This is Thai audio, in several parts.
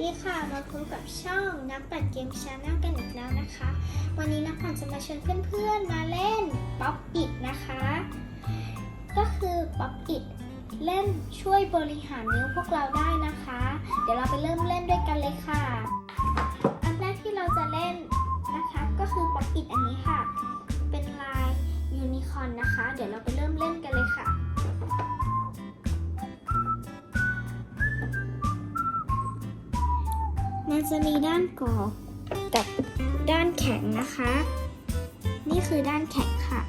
ดีค่ะ มาพบกับช่องนักปัดเกมชาแนลกันอีกแล้วนะคะ วันนี้นักปั่นจะมาชวนเพื่อนๆมาเล่นป๊อปอิดนะคะ ก็คือป๊อปอิดเล่นช่วยบริหารนิ้วพวกเราได้นะคะ เดี๋ยวเราไปเริ่มเล่นด้วยกันเลยค่ะ อันแรกที่เราจะเล่นนะคะ ก็คือป๊อปอิดอันนี้ค่ะ เป็นลายยูนิคอร์นนะคะ เดี๋ยวเราไปเริ่มเล่นกันเลยค่ะ มันจะมีด้านกรอบกับด้านแข็งนะคะ นี่คือด้านแข็งค่ะ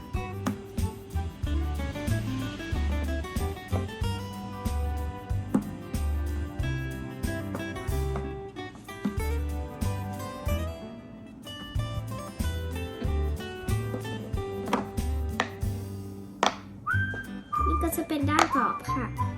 นี่ก็จะเป็นด้านกรอบค่ะ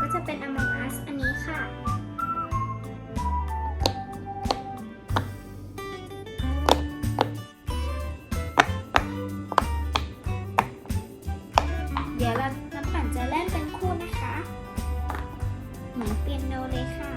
ก็จะเป็น Among Us อันนี้ค่ะ เดี๋ยวเราน้ำปั่นจะเล่นเป็นคู่นะคะ เหมือนเปียโนเลยค่ะ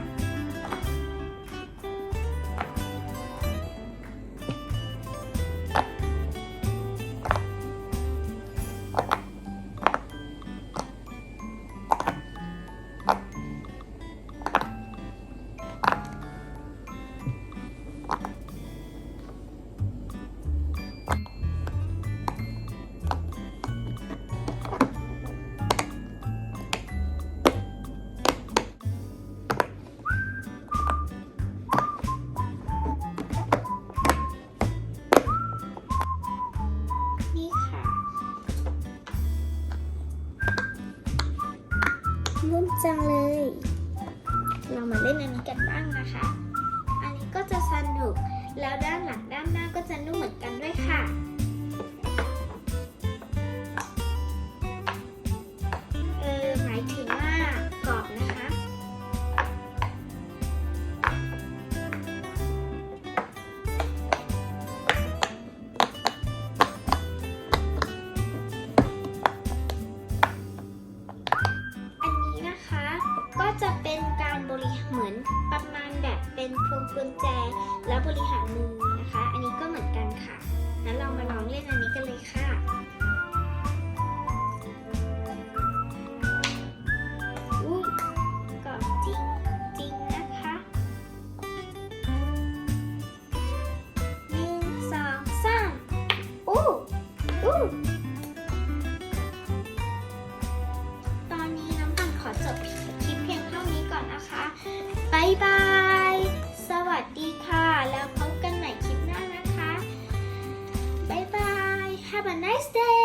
จังเลย เรามาเล่นอันนี้กันบ้างนะคะ อันนี้ก็จะสนุก แล้วด้านหลังด้านหน้าก็จะนุ่มเหมือนกันด้วยค่ะ จะเป็นการบริหารเหมือนประมาณแบบเป็นพวงกุญแจ แล้วบริหารมือนะคะ อันนี้ก็เหมือนกันค่ะงั้นเรามาลองเล่นอันนี้กันเลยค่ะายบาย สวัสดีค่ะ แล้วพบกันใหม่คลิปหน้านะคะบายบาย Have a nice day